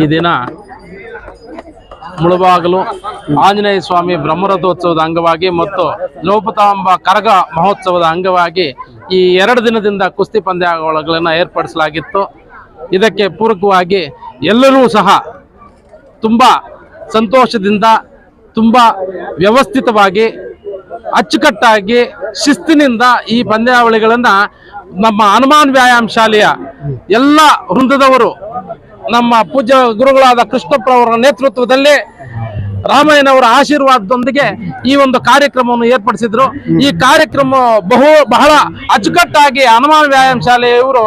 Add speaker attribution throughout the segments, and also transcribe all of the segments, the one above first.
Speaker 1: ಈ ದಿನ ಮುಳುಬಾಗಲು ಆಂಜನೇಯ ಸ್ವಾಮಿ ಬ್ರಹ್ಮರಥೋತ್ಸವದ ಅಂಗವಾಗಿ ಮತ್ತು ಲೋಪತಾಂಬ ಕರಗ ಮಹೋತ್ಸವದ ಅಂಗವಾಗಿ ಈ ಎರಡು ದಿನದಿಂದ ಕುಸ್ತಿ ಪಂದ್ಯಾವಳಿಗಳನ್ನು ಏರ್ಪಡಿಸಲಾಗಿತ್ತು. ಇದಕ್ಕೆ ಪೂರಕವಾಗಿ ಎಲ್ಲರೂ ಸಹ ತುಂಬ ಸಂತೋಷದಿಂದ ತುಂಬ ವ್ಯವಸ್ಥಿತವಾಗಿ ಅಚ್ಚುಕಟ್ಟಾಗಿ ಶಿಸ್ತಿನಿಂದ ಈ ಪಂದ್ಯಾವಳಿಗಳನ್ನು ನಮ್ಮ ಹನುಮಾನ್ ವ್ಯಾಯಾಮ ಶಾಲೆಯ ಎಲ್ಲ ವೃಂದದವರು ನಮ್ಮ ಪೂಜ್ಯ ಗುರುಗಳಾದ ಕೃಷ್ಣಪ್ಪ ಅವರ ನೇತೃತ್ವದಲ್ಲಿ ರಾಮಯ್ಯನವರ ಆಶೀರ್ವಾದದೊಂದಿಗೆ ಈ ಒಂದು ಕಾರ್ಯಕ್ರಮವನ್ನು ಏರ್ಪಡಿಸಿದ್ರು. ಈ ಕಾರ್ಯಕ್ರಮ ಬಹು, ಬಹಳ ಅಚ್ಚುಕಟ್ಟಾಗಿ ಹನುಮಾನ್ ವ್ಯಾಯಾಮ ಶಾಲೆ ಇವರು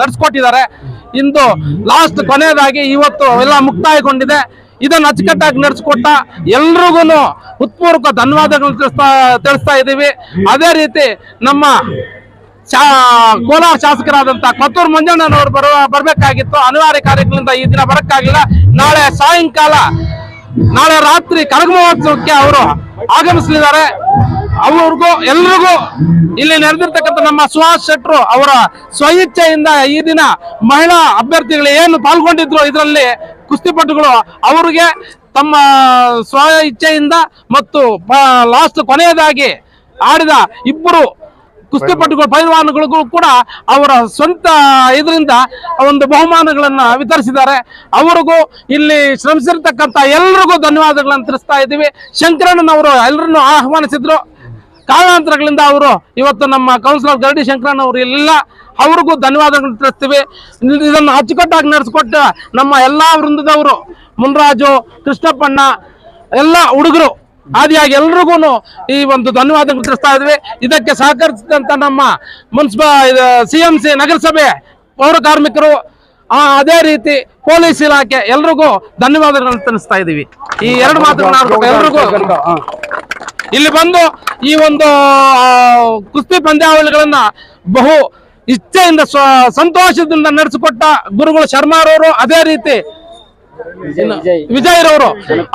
Speaker 1: ನಡೆಸ್ಕೊಟ್ಟಿದ್ದಾರೆ. ಇಂದು ಲಾಸ್ಟ್ ಕೊನೆಯದಾಗಿ ಇವತ್ತು ಎಲ್ಲ ಮುಕ್ತಾಯಗೊಂಡಿದೆ. ಇದನ್ನು ಅಚ್ಚುಕಟ್ಟಾಗಿ ನಡೆಸ್ಕೊಟ್ಟ ಎಲ್ರಿಗೂ ಹೃತ್ಪೂರ್ವಕ ಧನ್ಯವಾದಗಳು ತಿಳಿಸ್ತಾ ತಿಳಿಸ್ತಾ ಇದ್ದೀವಿ. ಅದೇ ರೀತಿ ನಮ್ಮ ಶಾ ಕೋಲಾರ ಶಾಸಕರಾದಂತ ಕೊತ್ತೂರು ಮಂಜಣ್ಣನವರು ಬರುವ ಬರಬೇಕಾಗಿತ್ತು. ಅನಿವಾರ್ಯ ಕಾರ್ಯಗಳಿಂದ ಈ ದಿನ ಬರಕ್ಕಾಗಿಲ್ಲ. ನಾಳೆ ಸಾಯಂಕಾಲ, ನಾಳೆ ರಾತ್ರಿ ಕರಗ ಮಹೋತ್ಸವಕ್ಕೆ ಅವರು ಆಗಮಿಸಲಿದ್ದಾರೆ. ಅವ್ರಿಗೂ ಎಲ್ರಿಗೂ ಇಲ್ಲಿ ನೆರೆದಿರ್ತಕ್ಕಂಥ ನಮ್ಮ ಸುಹಾಸ್ ಶೆಟ್ರು ಅವರ ಸ್ವಇಚ್ಛೆಯಿಂದ ಈ ದಿನ ಮಹಿಳಾ ಅಭ್ಯರ್ಥಿಗಳು ಏನು ಪಾಲ್ಗೊಂಡಿದ್ರು ಇದರಲ್ಲಿ ಕುಸ್ತಿಪಟುಗಳು ಅವರಿಗೆ ತಮ್ಮ ಸ್ವ ಇಚ್ಛೆಯಿಂದ ಮತ್ತು ಲಾಸ್ಟ್ ಕೊನೆಯದಾಗಿ ಆಡಿದ ಇಬ್ಬರು ಕುಸ್ತಿಪಟುಗಳು ಪೈಲ್ವಾನ್ಗಳಿಗೂ ಕೂಡ ಅವರ ಸ್ವಂತ ಇದರಿಂದ ಒಂದು ಬಹುಮಾನಗಳನ್ನು ವಿತರಿಸಿದ್ದಾರೆ. ಅವರಿಗೂ ಇಲ್ಲಿ ಶ್ರಮಿಸಿರ್ತಕ್ಕಂಥ ಎಲ್ರಿಗೂ ಧನ್ಯವಾದಗಳನ್ನು ತಿಳಿಸ್ತಾ ಇದ್ದೀವಿ. ಶಂಕರಣ್ಣನವರು ಎಲ್ಲರನ್ನು ಆಹ್ವಾನಿಸಿದ್ರು. ಕಾರಣಾಂತರಗಳಿಂದ ಅವರು ಇವತ್ತು ನಮ್ಮ ಕೌನ್ಸಿಲರ್ ಗರಡಿ ಶಂಕರಣ್ಣ ಅವರು ಇಲ್ಲ ಅವ್ರಿಗೂ ಧನ್ಯವಾದಗಳು ತಿಳಿಸ್ತೀವಿ. ಇದನ್ನು ಅಚ್ಚುಕಟ್ಟಾಗಿ ನಡೆಸಿಕೊಟ್ಟ ನಮ್ಮ ಎಲ್ಲ ವೃಂದದವರು ಮುನ್ರಾಜು, ಕೃಷ್ಣಪ್ಪಣ್ಣ, ಎಲ್ಲ ಹುಡುಗರು ಆದಿಯಾಗಿ ಎಲ್ರಿಗೂ ಈ ಒಂದು ಧನ್ಯವಾದಗಳು ತಿಳಿಸ್ತಾ ಇದ್ವಿ. ಇದಕ್ಕೆ ಸಹಕರಿಸಿದಂತ ನಮ್ಮ ಮುನ್ಸಿಪ ಸಿ ಎಂ ಸಿ ನಗರಸಭೆ ಪೌರ ಕಾರ್ಮಿಕರು ಅದೇ ರೀತಿ ಪೊಲೀಸ್ ಇಲಾಖೆ ಎಲ್ರಿಗೂ ಧನ್ಯವಾದಗಳನ್ನು ತಿಳಿಸ್ತಾ ಇದ್ದೀವಿ. ಈ ಎರಡು ಮಾತುಗಳನ್ನ ಎಲ್ರಿಗೂ ಇಲ್ಲಿ ಬಂದು ಈ ಒಂದು ಕುಸ್ತಿ ಪಂದ್ಯಾವಳಿಗಳನ್ನ ಬಹು ಇಚ್ಛೆಯಿಂದ ಸಂತೋಷದಿಂದ ನಡೆಸಿಕೊಟ್ಟ ಗುರುಗಳು ಶರ್ಮಾರವರು ಅದೇ ರೀತಿ ವಿಜಯರವರು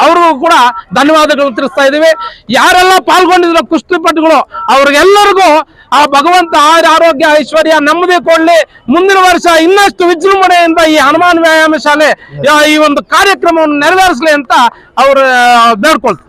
Speaker 1: ಅವ್ರಿಗೂ ಕೂಡ ಧನ್ಯವಾದಗಳು ತಿಳಿಸ್ತಾ ಇದೀವಿ ಯಾರೆಲ್ಲ ಪಾಲ್ಗೊಂಡಿದ್ರು ಕುಸ್ತಿಪಟುಗಳು ಅವ್ರಿಗೆಲ್ಲರಿಗೂ ಆ ಭಗವಂತ ಆರ್ಯ ಆರೋಗ್ಯ ಐಶ್ವರ್ಯ ನೆಮ್ಮದಿ ಕೊಡ್ಲಿ. ಮುಂದಿನ ವರ್ಷ ಇನ್ನಷ್ಟು ವಿಜೃಂಭಣೆಯಿಂದ ಈ ಹನುಮಾನ್ ವ್ಯಾಯಾಮ ಶಾಲೆ ಈ ಒಂದು ಕಾರ್ಯಕ್ರಮವನ್ನು ನೆರವೇರಿಸಲಿ ಅಂತ ಅವರು ಬೇಡ್ಕೊಳ್ತಾರೆ.